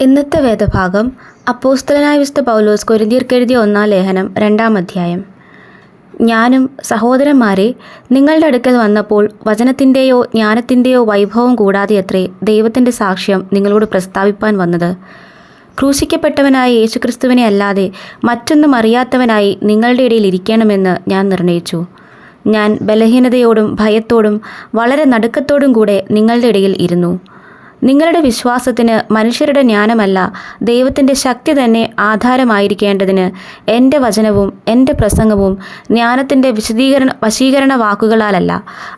ഇന്നത്തെ വേദഭാഗം അപ്പോസ്തലനായ വിശുദ്ധ പൗലോസ് കൊരിന്തിയർക്കെഴുതിയ ഒന്നാം ലേഖനം രണ്ടാം അധ്യായം. ഞാനും സഹോദരന്മാരെ നിങ്ങളുടെ അടുക്കൽ വന്നപ്പോൾ വചനത്തിന്റെയോ ജ്ഞാനത്തിന്റെയോ വൈഭവം കൂടാതെ അത്രേ ദൈവത്തിന്റെ സാക്ഷ്യം നിങ്ങളോട് പ്രസ്താവിപ്പാൻ വന്നത്. ക്രൂശിക്കപ്പെട്ടവനായ യേശുക്രിസ്തുവിനെ അല്ലാതെ മറ്റൊന്നും അറിയാത്തവനായി നിങ്ങളുടെ ഇടയിൽ ഇരിക്കണമെന്ന് ഞാൻ നിർണയിച്ചു. ഞാൻ ബലഹീനതയോടും ഭയത്തോടും വളരെ നടുക്കത്തോടും കൂടെ നിങ്ങളുടെ ഇടയിൽ ഇരുന്നു. നിങ്ങളുടെ വിശ്വാസത്തിന് മനുഷ്യരുടെ ജ്ഞാനമല്ല ദൈവത്തിന്റെ ശക്തി തന്നെ ആധാരമായിരിക്കേണ്ടതിന് എന്റെ വചനവും എന്റെ പ്രസംഗവും ജ്ഞാനത്തിന്റെ വിശദീകരണ വശീകരണ വാക്കുകളാലല്ല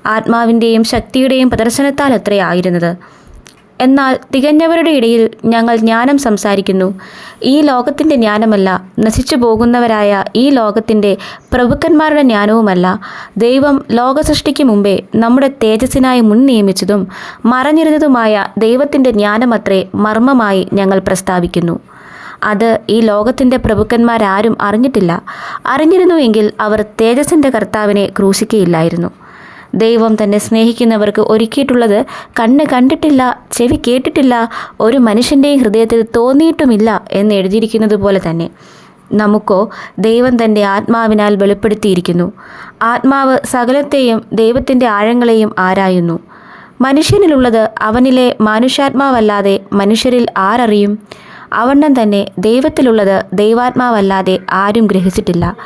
ആത്മാവിന്റെയും ശക്തിയുടെയും പ്രദർശനത്താൽ അത്രയായിരുന്നത് എന്നാൽ തികഞ്ഞവരുടെ ഇടയിൽ ഞങ്ങൾ ജ്ഞാനം സംസാരിക്കുന്നു. ഈ ലോകത്തിന്റെ ജ്ഞാനമല്ല നശിച്ചു പോകുന്നവരായ ഈ ലോകത്തിന്റെ പ്രഭുക്കന്മാരുടെ ജ്ഞാനവുമല്ല. ദൈവം ലോകസൃഷ്ടിക്ക് മുമ്പേ നമ്മുടെ തേജസ്സിനായി മുൻ നിയമിച്ചതും മറഞ്ഞിരുന്നതുമായ ദൈവത്തിന്റെ ജ്ഞാനമത്രേ മർമ്മമായി ഞങ്ങൾ പ്രസ്താവിക്കുന്നു. അത് ഈ ലോകത്തിന്റെ പ്രഭുക്കന്മാരാരും അറിഞ്ഞിട്ടില്ല. അറിഞ്ഞിരുന്നുവെങ്കിൽ അവർ തേജസ്സിന്റെ കർത്താവിനെ ക്രൂശിക്കുകയില്ലായിരുന്നു. ദൈവം തന്നെ സ്നേഹിക്കുന്നവർക്ക് ഒരുക്കിയിട്ടുള്ളത് കണ്ണ് കണ്ടിട്ടില്ല ചെവി കേട്ടിട്ടില്ല ഒരു മനുഷ്യന്റെയും ഹൃദയത്തിൽ തോന്നിയിട്ടുമില്ല എന്ന് എഴുതിയിരിക്കുന്നത് പോലെ തന്നെ. നമുക്കോ ദൈവം തന്റെ ആത്മാവിനാൽ വെളിപ്പെടുത്തിയിരിക്കുന്നു. ആത്മാവ് സകലത്തെയും ദൈവത്തിന്റെ ആഴങ്ങളെയും ആരായുന്നു. മനുഷ്യനിലുള്ളത് അവനിലെ മാനുഷ്യാത്മാവല്ലാതെ മനുഷ്യരിൽ ആരറിയും? അവണ്ണം തന്നെ ദൈവത്തിലുള്ളത് ദൈവാത്മാവല്ലാതെ ആരും ഗ്രഹിച്ചിട്ടില്ല.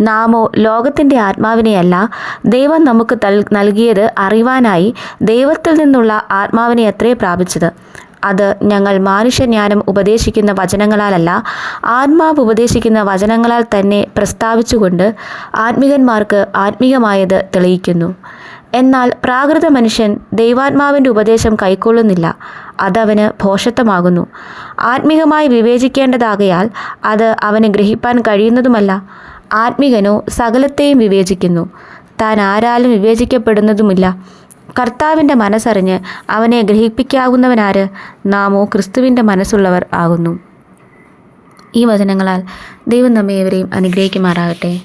നാമോ ലോകത്തിന്റെ ആത്മാവിനെയല്ല ദൈവം നമുക്ക് നൽകിയത് അറിവാനായി ദൈവത്തിൽ നിന്നുള്ള ആത്മാവിനെ അത്രേ പ്രാപിച്ചത്. അത് ഞങ്ങൾ മാനുഷ്യജ്ഞാനം ഉപദേശിക്കുന്ന വചനങ്ങളാലല്ല ആത്മാവ് ഉപദേശിക്കുന്ന വചനങ്ങളാൽ തന്നെ പ്രസ്താവിച്ചുകൊണ്ട് ആത്മികന്മാർക്ക് ആത്മീയമായത് തെളിയിക്കുന്നു. എന്നാൽ പ്രാകൃത മനുഷ്യൻ ദൈവാത്മാവിന്റെ ഉപദേശം കൈക്കൊള്ളുന്നില്ല. അതവന് ഭോഷത്വമാകുന്നു ആത്മീകമായി വിവേചിക്കേണ്ടതാകയാൽ അത് അവന് ഗ്രഹിപ്പാൻ കഴിയുന്നതുമല്ല. ആത്മികനോ സകലത്തെയും വിവേചിക്കുന്നു. താൻ ആരാലും വിവേചിക്കപ്പെടുന്നതുമില്ല. കർത്താവിന്റെ മനസ്സറിഞ്ഞ് അവനെ ഗ്രഹിപ്പിക്കാവുന്നവനാര്? നാമോ ക്രിസ്തുവിന്റെ മനസ്സുള്ളവർ ആകുന്നു. ഈ വചനങ്ങളാൽ ദൈവം നമ്മെ ഏവരെയും അനുഗ്രഹിക്കുമാറാകട്ടെ.